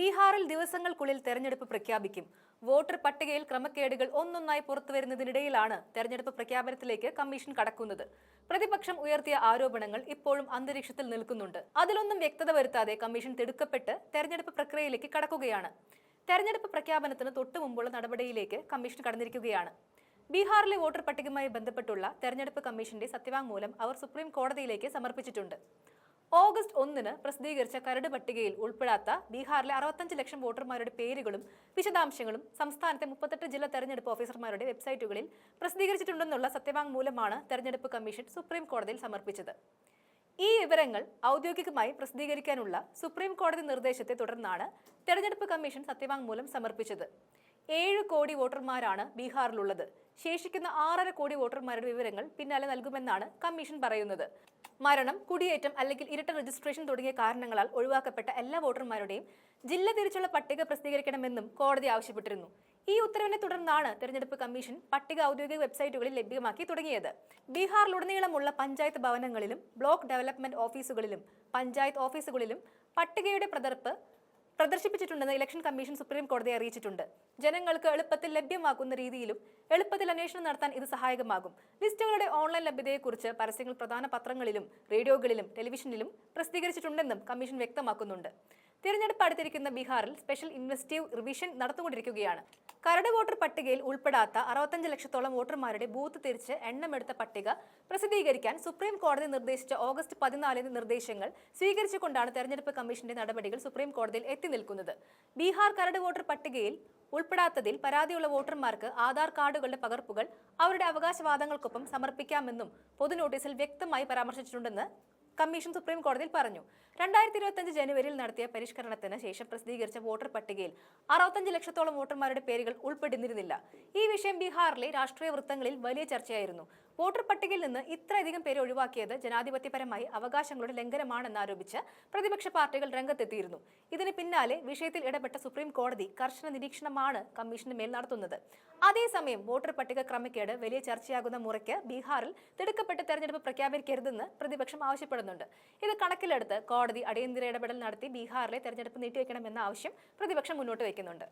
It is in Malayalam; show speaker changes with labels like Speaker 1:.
Speaker 1: ബീഹാറിൽ ദിവസങ്ങൾക്കുള്ളിൽ തെരഞ്ഞെടുപ്പ് പ്രഖ്യാപിക്കും വോട്ടർ പട്ടികയിൽ ക്രമക്കേടുകൾ ഒന്നൊന്നായി പുറത്തുവരുന്നതിനിടയിലാണ് തെരഞ്ഞെടുപ്പ് പ്രഖ്യാപനത്തിലേക്ക് കമ്മീഷൻ കടക്കുന്നത് പ്രതിപക്ഷം ഉയർത്തിയ ആരോപണങ്ങൾ ഇപ്പോഴും അന്തരീക്ഷത്തിൽ നിൽക്കുന്നുണ്ട് അതിലൊന്നും വ്യക്തത വരുത്താതെ കമ്മീഷൻ തിടുക്കപ്പെട്ട് തെരഞ്ഞെടുപ്പ് പ്രക്രിയയിലേക്ക് കടക്കുകയാണ് തെരഞ്ഞെടുപ്പ് പ്രഖ്യാപനത്തിന് തൊട്ടു മുമ്പുള്ള നടപടിയിലേക്ക് കമ്മീഷൻ കടന്നിരിക്കുകയാണ് ബീഹാറിലെ വോട്ടർ പട്ടികയുമായി ബന്ധപ്പെട്ടുള്ള തെരഞ്ഞെടുപ്പ് കമ്മീഷന്റെ സത്യവാങ്മൂലം അവർ സുപ്രീം കോടതിയിലേക്ക് സമർപ്പിച്ചിട്ടുണ്ട് ഓഗസ്റ്റ് ഒന്നിന് പ്രസിദ്ധീകരിച്ച കരട് പട്ടികയിൽ ഉൾപ്പെടാത്ത ബീഹാറിലെ അറുപത്തഞ്ച് ലക്ഷം വോട്ടർമാരുടെ പേരുകളും വിശദാംശങ്ങളും സംസ്ഥാനത്തെ മുപ്പത്തെട്ട് ജില്ലാ തെരഞ്ഞെടുപ്പ് ഓഫീസർമാരുടെ വെബ്സൈറ്റുകളിൽ പ്രസിദ്ധീകരിച്ചിട്ടുണ്ടെന്നുള്ള സത്യവാങ്മൂലമാണ് തെരഞ്ഞെടുപ്പ് കമ്മീഷൻ സുപ്രീം കോടതിയിൽ സമർപ്പിച്ചത് ഈ വിവരങ്ങൾ ഔദ്യോഗികമായി പ്രസിദ്ധീകരിക്കാനുള്ള സുപ്രീം കോടതി നിർദ്ദേശത്തെ തുടർന്നാണ് തെരഞ്ഞെടുപ്പ് കമ്മീഷൻ സത്യവാങ്മൂലം സമർപ്പിച്ചത് ഏഴ് കോടി വോട്ടർമാരാണ് ബീഹാറിലുള്ളത് ശേഷിക്കുന്ന ആറര കോടി വോട്ടർമാരുടെ വിവരങ്ങൾ പിന്നാലെ നൽകുമെന്നാണ് കമ്മീഷൻ പറയുന്നത് മരണം കുടിയേറ്റം അല്ലെങ്കിൽ ഇരട്ട രജിസ്ട്രേഷൻ തുടങ്ങിയ കാരണങ്ങളാൽ ഒഴിവാക്കപ്പെട്ട എല്ലാ വോട്ടർമാരുടെയും ജില്ല തിരിച്ചുള്ള പട്ടിക പ്രസിദ്ധീകരിക്കണമെന്നും കോടതി ആവശ്യപ്പെട്ടിരുന്നു ഈ ഉത്തരവിനെ തുടർന്നാണ് തെരഞ്ഞെടുപ്പ് കമ്മീഷൻ പട്ടിക ഔദ്യോഗിക വെബ്സൈറ്റുകളിൽ ലഭ്യമാക്കി തുടങ്ങിയത് ബീഹാറിലുടനീളമുള്ള പഞ്ചായത്ത് ഭവനങ്ങളിലും ബ്ലോക്ക് ഡെവലപ്മെന്റ് ഓഫീസുകളിലും പഞ്ചായത്ത് ഓഫീസുകളിലും പട്ടികയുടെ പ്രതർപ്പ് പ്രദർശിപ്പിച്ചിട്ടുണ്ടെന്ന് ഇലക്ഷൻ കമ്മീഷൻ സുപ്രീം കോടതിയെ അറിയിച്ചിട്ടുണ്ട് ജനങ്ങൾക്ക് എളുപ്പത്തിൽ ലഭ്യമാക്കുന്ന രീതിയിലും എളുപ്പത്തിൽ അന്വേഷണം നടത്താൻ ഇത് സഹായകമാകും ലിസ്റ്റുകളുടെ ഓൺലൈൻ ലഭ്യതയെക്കുറിച്ച് പരസ്യങ്ങൾ പ്രധാന പത്രങ്ങളിലും റേഡിയോകളിലും ടെലിവിഷനിലും പ്രസിദ്ധീകരിച്ചിട്ടുണ്ടെന്നും കമ്മീഷൻ വ്യക്തമാക്കുന്നുണ്ട് തിരഞ്ഞെടുപ്പ് അടുത്തിരിക്കുന്ന ബീഹാറിൽ സ്പെഷ്യൽ ഇൻവെസ്റ്റീവ് റിവിഷൻ നടന്നുകൊണ്ടിരിക്കുകയാണ് കരട് വോട്ടർ പട്ടികയിൽ ഉൾപ്പെടാത്ത അറുപത്തഞ്ച് ലക്ഷത്തോളം വോട്ടർമാരുടെ ബൂത്ത് തിരിച്ച് എണ്ണമെടുത്ത പട്ടിക പ്രസിദ്ധീകരിക്കാൻ സുപ്രീം കോടതി നിർദ്ദേശിച്ച ഓഗസ്റ്റ് പതിനാലിന് നിർദ്ദേശങ്ങൾ സ്വീകരിച്ചുകൊണ്ടാണ് തെരഞ്ഞെടുപ്പ് കമ്മീഷന്റെ നടപടികൾ സുപ്രീം കോടതിയിൽ എത്തി നിൽക്കുന്നത് ബീഹാർ കരട് വോട്ടർ പട്ടികയിൽ ഉൾപ്പെടാത്തതിൽ പരാതിയുള്ള വോട്ടർമാർക്ക് ആധാർ കാർഡുകളുടെ പകർപ്പുകൾ അവരുടെ അവകാശവാദങ്ങൾക്കൊപ്പം സമർപ്പിക്കാമെന്നും പൊതു നോട്ടീസിൽ വ്യക്തമായി പരാമർശിച്ചിട്ടുണ്ടെന്ന് കമ്മീഷൻ സുപ്രീം കോടതിയിൽ പറഞ്ഞു രണ്ടായിരത്തി ഇരുപത്തഞ്ച് ജനുവരിയിൽ നടത്തിയ പരിഷ്കരണത്തിന് ശേഷം പ്രസിദ്ധീകരിച്ച വോട്ടർ പട്ടികയിൽ അറുപത്തഞ്ച് ലക്ഷത്തോളം വോട്ടർമാരുടെ പേരുകൾ ഉൾപ്പെടുന്നിരുന്നില്ല ഈ വിഷയം ബീഹാറിലെ രാഷ്ട്രീയ വൃത്തങ്ങളിൽ വലിയ ചർച്ചയായിരുന്നു വോട്ടർ പട്ടികയിൽ നിന്ന് ഇത്രയധികം പേരെ ഒഴിവാക്കിയത് ജനാധിപത്യപരമായി അവകാശങ്ങളുടെ ലംഘനമാണെന്നാരോപിച്ച് പ്രതിപക്ഷ പാർട്ടികൾ രംഗത്തെത്തിയിരുന്നു ഇതിന് പിന്നാലെ വിഷയത്തിൽ ഇടപെട്ട സുപ്രീം കോടതി കർശന നിരീക്ഷണമാണ് കമ്മീഷന് മേൽ നടത്തുന്നത് അതേസമയം വോട്ടർ പട്ടിക ക്രമക്കേട് വലിയ ചർച്ചയാകുന്ന മുറയ്ക്ക് ബീഹാറിൽ തിടുക്കപ്പെട്ട് തെരഞ്ഞെടുപ്പ് പ്രഖ്യാപിക്കരുതെന്ന് പ്രതിപക്ഷം ആവശ്യപ്പെടുന്നുണ്ട് ഇത് കണക്കിലെടുത്ത് കോടതി അടിയന്തര ഇടപെടൽ നടത്തി ബീഹാറിലെ തെരഞ്ഞെടുപ്പ് നീട്ടിവെക്കണമെന്ന ആവശ്യം പ്രതിപക്ഷം മുന്നോട്ട് വയ്ക്കുന്നുണ്ട്